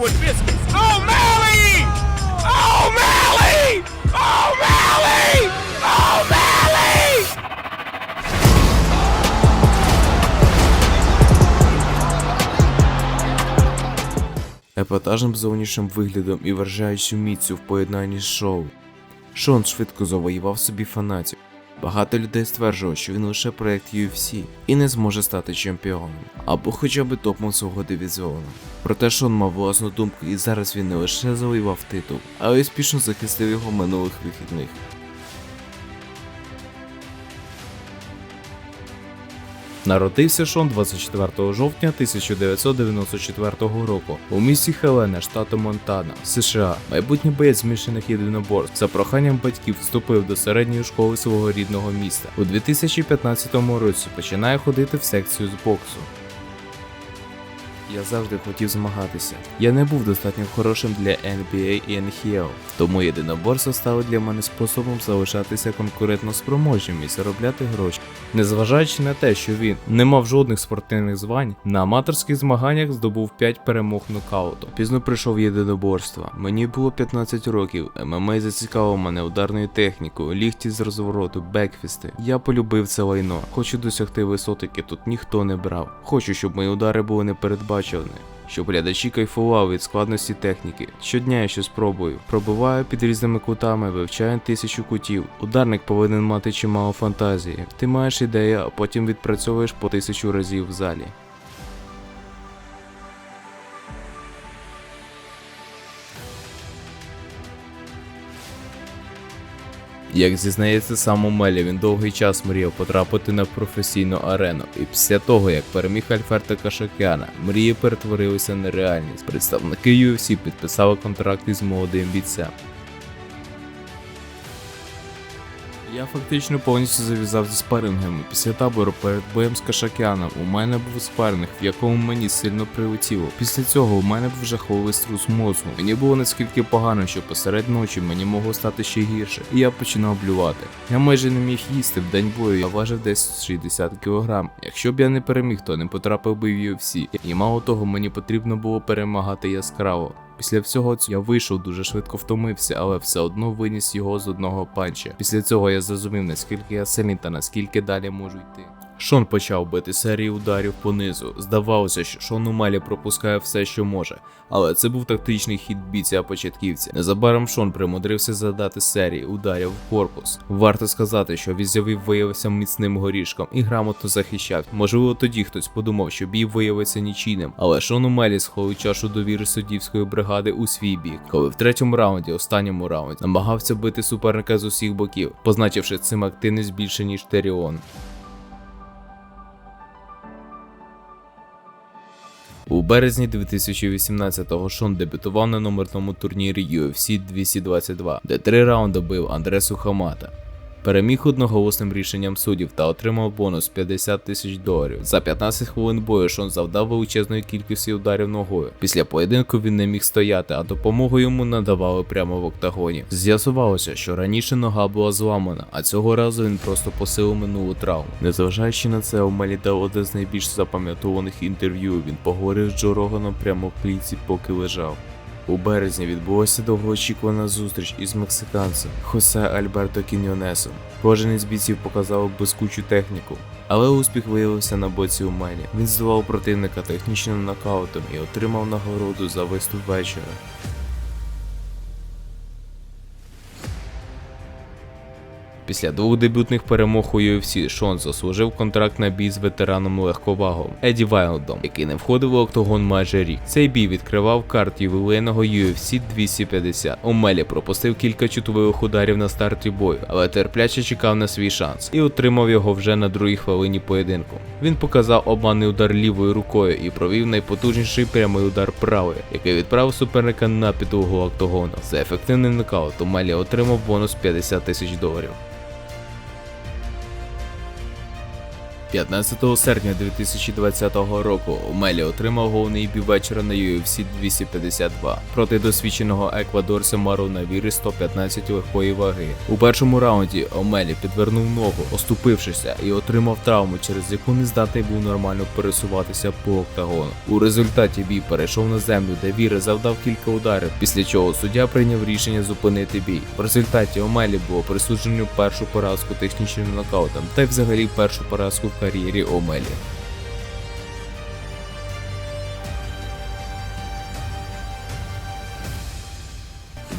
with biscuits. O'Malley! O'Malley! O'Malley! O'Malley! епатажним зовнішнім виглядом і вражаючою міцю в поєднанні з шоу. Шон швидко завоював собі фанатів. Багато людей стверджувало, що він лише проект UFC і не зможе стати чемпіоном, або хоча б топом свого дивізіону. Проте Шон мав власну думку, і зараз він не лише завоював титул, а й успішно захистив його минулих вихідних. Народився Шон 24 жовтня 1994 року у місті Хелена, штату Монтана, США. Майбутній боєць змішаних єдиноборств за проханням батьків вступив до середньої школи свого рідного міста. У 2015 році починає ходити в секцію з боксу. Я завжди хотів змагатися. Я не був достатньо хорошим для NBA і NHL, тому єдиноборство стало для мене способом залишатися конкурентно спроможним і заробляти гроші. Незважаючи на те, що він не мав жодних спортивних звань, на аматорських змаганнях здобув 5 перемог нокауту. Пізно прийшов єдиноборство. Мені було 15 років. ММА зацікавив мене ударною технікою, ліхті з розвороту, бекфісти. Я полюбив це лайно. Хочу досягти висот, тут ніхто не брав. Хочу, щоб мої удари були непередбачені. Щоб глядачі кайфували від складності техніки. Щодня я щось спробую. Пробиваю під різними кутами, вивчаю тисячу кутів. Ударник повинен мати чимало фантазії. Ти маєш ідею, а потім відпрацьовуєш по тисячу разів в залі. Як зізнається сам Омелі, він довгий час мріяв потрапити на професійну арену, і після того, як переміг Альферта Кашакяна, мрії перетворилися на реальність. Представники UFC підписали контракт із молодим бійцем. Я фактично повністю зав'язав зі спарингами. Після табору перед боєм з Кашакяном у мене був спаринг, в якому мені сильно прилетіло. Після цього у мене був жахливий струс мозку. Мені було наскільки погано, що посеред ночі мені могло стати ще гірше, і я починав блювати. Я майже не міг їсти в день бою, я важив десь 60 кг. Якщо б я не переміг, то не потрапив би в UFC. І мало того, мені потрібно було перемагати яскраво. Після всього цього я вийшов дуже швидко втомився, але все одно виніс його з одного панча. Після цього я зрозумів, наскільки я сильний та наскільки далі можу йти. Шон почав бити серії ударів понизу. Здавалося, що Шон Умелі пропускає все, що може, але це був тактичний хід бійця початківця. Незабаром Шон примудрився задати серії ударів в корпус. Варто сказати, що Візявів виявився міцним горішком і грамотно захищав. Можливо, тоді хтось подумав, що бій виявиться нічийним, але Шон Умелі сховив чашу довіри суддівської бригади у свій бік, коли в третьому раунді, останньому раунді, намагався бити суперника з усіх боків, позначивши цим активність більше ніж Теріон. У березні 2018-го Шон дебютував на номерному турнірі UFC 222, де три раунди бив Андресу Хамата. Переміг одноголосним рішенням суддів та отримав бонус 50 тисяч доларів. За 15 хвилин бою Шон завдав величезної кількості ударів ногою. Після поєдинку він не міг стояти, а допомогу йому надавали прямо в октагоні. З'ясувалося, що раніше нога була зламана, а цього разу він просто посилив минулу травму. Незважаючи на це, Омелі дав одне з найбільш запам'ятованих інтерв'ю. Він поговорив з Джо Роганом прямо в клітці, поки лежав. У березні відбулася довгоочікувана зустріч із мексиканцем Хосе Альберто Кіньонесом. Кожен із бійців показав блискучу техніку, але успіх виявився на боці Умелі. Він здавав противника технічним нокаутом і отримав нагороду за виступ вечора. Після двох дебютних перемог у UFC Шон заслужив контракт на бій з ветераном легковагом Еді Вайлдом, який не входив у октагон майже рік. Цей бій відкривав карт ювілейного UFC 250. Омелі пропустив кілька чутових ударів на старті бою, але терпляче чекав на свій шанс і отримав його вже на другій хвилині поєдинку. Він показав обманний удар лівою рукою і провів найпотужніший прямий удар правою, який відправив суперника на підлогу октагону. За ефективний нокаут Омелі отримав бонус 50 тисяч доларів. 15 серпня 2020 року Омелі отримав головний бій вечора на UFC 252 проти досвідченого еквадорця Маруна Віри 115 легкої ваги. У першому раунді Омелі підвернув ногу, оступившися, і отримав травму, через яку не здатний був нормально пересуватися по октагону. У результаті бій перейшов на землю, де Віри завдав кілька ударів, після чого суддя прийняв рішення зупинити бій. В результаті Омелі було присуджено першу поразку технічним нокаутом та й взагалі першу поразку кар'єрі Омелі.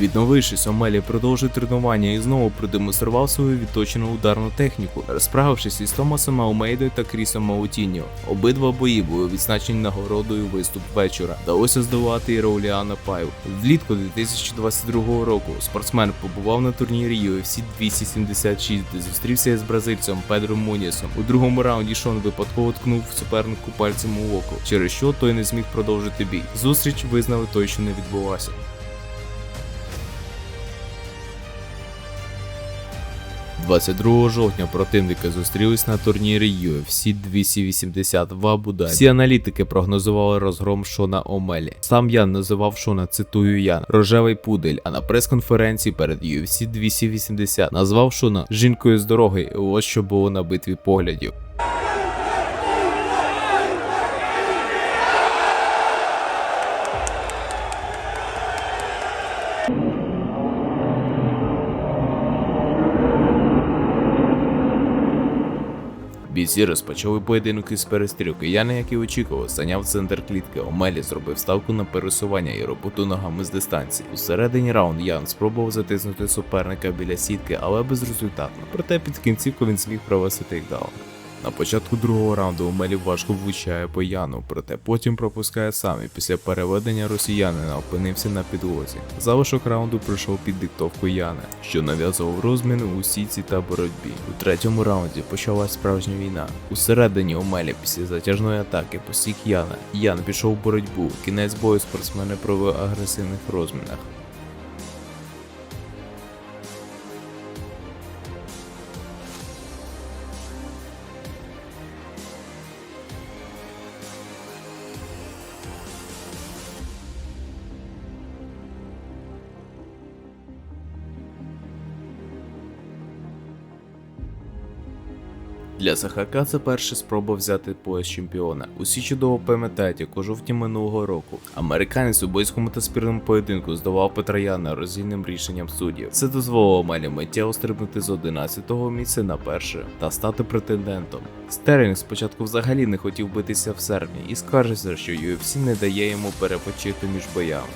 Відновившись, Омелі продовжив тренування і знову продемонстрував свою відточену ударну техніку, розправившись із Томасом Алмейдою та Крісом Маутіньо. Обидва бої були відзначені нагородою виступ вечора. Вдалося здолати і Рауліана Пайв. Влітку 2022 року спортсмен побував на турнірі UFC 276, де зустрівся із бразильцем Педро Мунісом. У другому раунді Шон випадково ткнув супернику пальцем у око, через що той не зміг продовжити бій. Зустріч визнали той, що не відбулася. 22 жовтня противники зустрілись на турнірі UFC 280 в Абу-Дабі. Всі аналітики прогнозували розгром Шона Омелі. Сам Ян називав Шона, цитую Ян, рожевий пудель. А на прес-конференції перед UFC 280 назвав Шона жінкою з дороги. І ось що було на битві поглядів. Бійці розпочали поєдинок із перестрілки. Яна, як і очікував, зайняв центр клітки. Омелі зробив ставку на пересування і роботу ногами з дистанції. У середині раунд Ян спробував затиснути суперника біля сітки, але безрезультатно. Проте під кінцівку він зміг провести тейкдаун. На початку другого раунду Омелі важко влучає по Яну, проте потім пропускає сам і після переведення росіянина опинився на підлозі. Залишок раунду пройшов під диктовку Яна, що нав'язував розміни у сіці та боротьбі. У третьому раунді почалась справжня війна. Усередині Омелі після затяжної атаки посік Яна. Ян пішов в боротьбу. Кінець бою спортсмени провели агресивних розмінах. Для Сахака це перша спроба взяти пояс чемпіона. Усі чудово пам'ятають, як у жовтні минулого року. Американець у бойському та спірному поєдинку здавав Петра Яна роздільним рішенням суддів. Це дозволило Мелі миттєво стрибнути з 11-го місця на перше та стати претендентом. Стерлінг спочатку взагалі не хотів битися в серпні і скаржився, що UFC не дає йому перепочити між боями.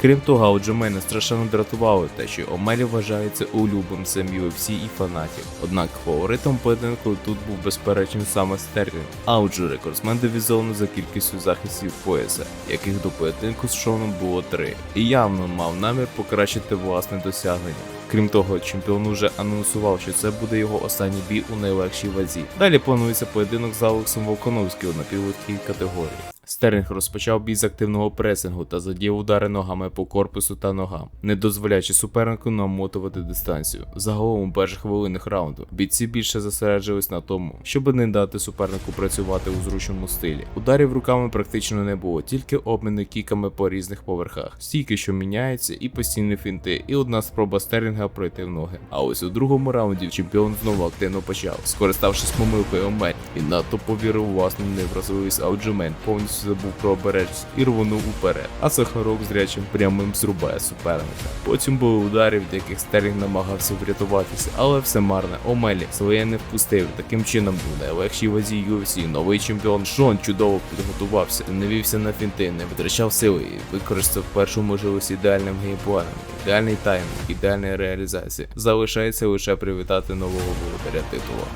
Крім того, Ауджемена страшенно дратувало те, що Омелі вважається улюбленцем UFC і фанатів. Однак фаворитом поєдинку тут був безперечно саме Стерлінг. Ауджу рекордсмен дивізіону за кількістю захистів пояса, яких до поєдинку з Шоном було три, і явно мав намір покращити власне досягнення. Крім того, чемпіон уже анонсував, що це буде його останній бій у найлегшій вазі. Далі планується поєдинок з Алексом Волконовським на півлегкій категорії. Стерлінг розпочав бій з активного пресингу та задіяв удари ногами по корпусу та ногам, не дозволяючи супернику намотувати дистанцію. Загалом у перших хвилинах раунду бійці більше зосереджувались на тому, щоб не дати супернику працювати у зручному стилі. Ударів руками практично не було, тільки обміни кіками по різних поверхах, стійки, що міняються, і постійні фінти, і одна спроба Стерлінга пройти в ноги. А ось у другому раунді чемпіон знову активно почав, скориставшись помилкою Омель, і надто повірив у власну невразливість Ауджемен, повністю забув про обережність і рвонув уперед. А Сахарок зрячим прямим зрубає суперника. Потім були удари, від яких Стерлінг намагався врятуватися, але все марне. Омелі своє не впустив. Таким чином був найлегшій вазі UFC. Новий чемпіон Шон чудово підготувався, не вівся на фінти, не витрачав сили і використав першу можливість ідеальним геймпланом. Ідеальний таймінг, ідеальна реалізація. Залишається лише привітати нового володаря титула.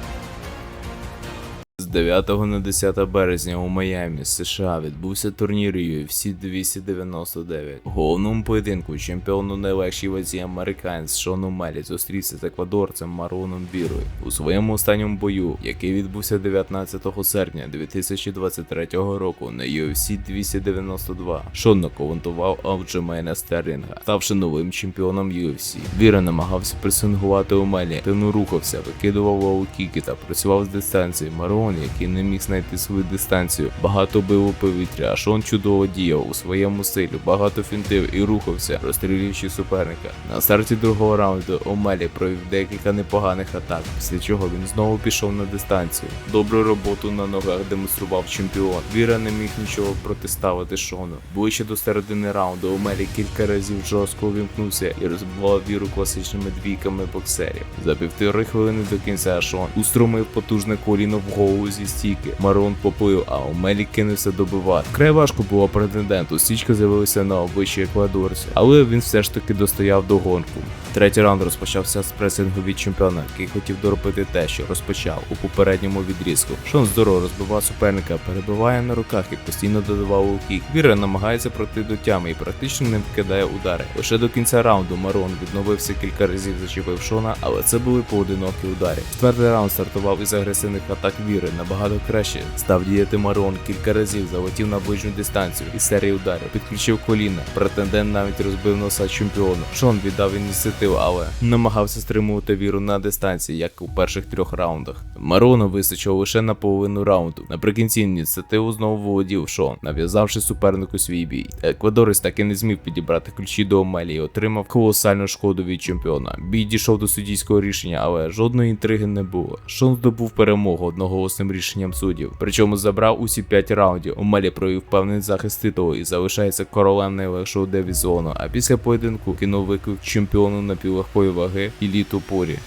З 9 на 10 березня у Майамі, США, відбувся турнір UFC 299. У головному поєдинку чемпіон у найлегшій вазі американець Шон Омелі зустрівся з еквадорцем Мароном Бірою у своєму останньому бою, який відбувся 19 серпня 2023 року на UFC 292. Шон нокаунтував Алджемейна Стерлінга, ставши новим чемпіоном UFC. Біра намагався пресингувати Омелі, активно рухався, викидував лоу-кіки та працював з дистанції. Марон, який не міг знайти свою дистанцію, багато бив у повітря, Шон чудово діяв у своєму стилі, багато фінтив і рухався, розстрілюючи суперника. На старті другого раунду Омелі провів декілька непоганих атак, після чого він знову пішов на дистанцію. Добру роботу на ногах демонстрував чемпіон. Віра не міг нічого протиставити Шону. Ближче до середини раунду Омелі кілька разів жорстко увімкнувся і розбивав віру класичними двійками боксерів. За півтори хвилини до кінця Шон устромив потужне коліно в голову зі стійки. Марон поплив, а Омелі кинувся добивати. Вкрай важко було претенденту. Стічка з'явилася на обличчі еквадорця, але він все ж таки достояв до гонку. Третій раунд розпочався з пресингу від чемпіона, який хотів доробити те, що розпочав у попередньому відрізку. Шон здорово розбивав суперника, перебиває на руках і постійно додавав у кік. Віра намагається пройти до тями і практично не вкидає удари. Лише до кінця раунду Марон відновився кілька разів, зачепив Шона, але це були поодинокі удари. Четвертий раунд стартував із агресивних атак Віри. Набагато краще став діяти Марон кілька разів, залетів на ближню дистанцію із серії ударів, підключив коліна. Претендент навіть розбив носа чемпіону. Шон віддав ініціативу, але намагався стримувати віру на дистанції, як у перших трьох раундах. Марону вистачило лише на половину раунду. Наприкінці ініціативу знову володів Шон, нав'язавши супернику свій бій. Еквадорець так і не зміг підібрати ключі до Омелі і отримав колосальну шкоду від чемпіона. Бій дійшов до суддійського рішення, але жодної інтриги не було. Шон здобув перемогу одноголосним рішенням суддів, причому забрав усі 5 раундів. Омелі провів певний захист титулу і залишається королем найлегшого дивізіону. А після поєдинку кинув виклик чемпіону напівлегкої ваги Іліту Порі.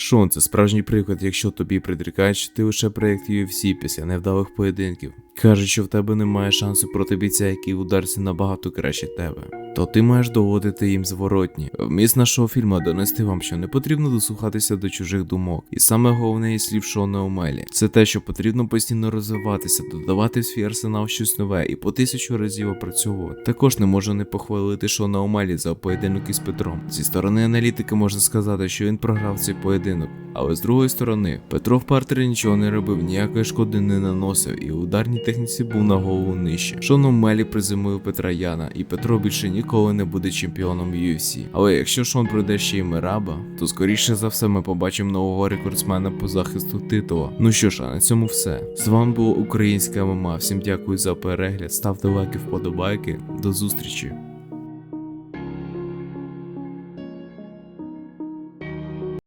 Шон, це справжній приклад, якщо тобі предрікають, що ти лише проєкт UFC після невдалих поєдинків. Кажуть, що в тебе немає шансу проти бійця, який ударці набагато краще тебе. То ти маєш доводити їм зворотні. Вміст нашого фільму донести вам, що не потрібно дослухатися до чужих думок. І саме головне із слів Шона Омелі це те, що потрібно постійно розвиватися, додавати в свій арсенал щось нове і по тисячу разів опрацьовувати. Також не можу не похвалити Шона Омелі за поєдинок із Петром. Зі сторони аналітики можна сказати, що він програв цей поєдинок. Але з другої сторони, Петро в партері нічого не робив, ніякої шкоди не наносив, і ударній техніці був на голову нижче. Шоном Мелі приземлив Петра Яна, і Петро більше ніколи не буде чемпіоном UFC. Але якщо Шон пройде ще й Мираба, то скоріше за все ми побачимо нового рекордсмена по захисту титула. Ну що ж, а на цьому все. З вами було Українська ММА. Всім дякую за перегляд. Ставте лайки, вподобайки. До зустрічі.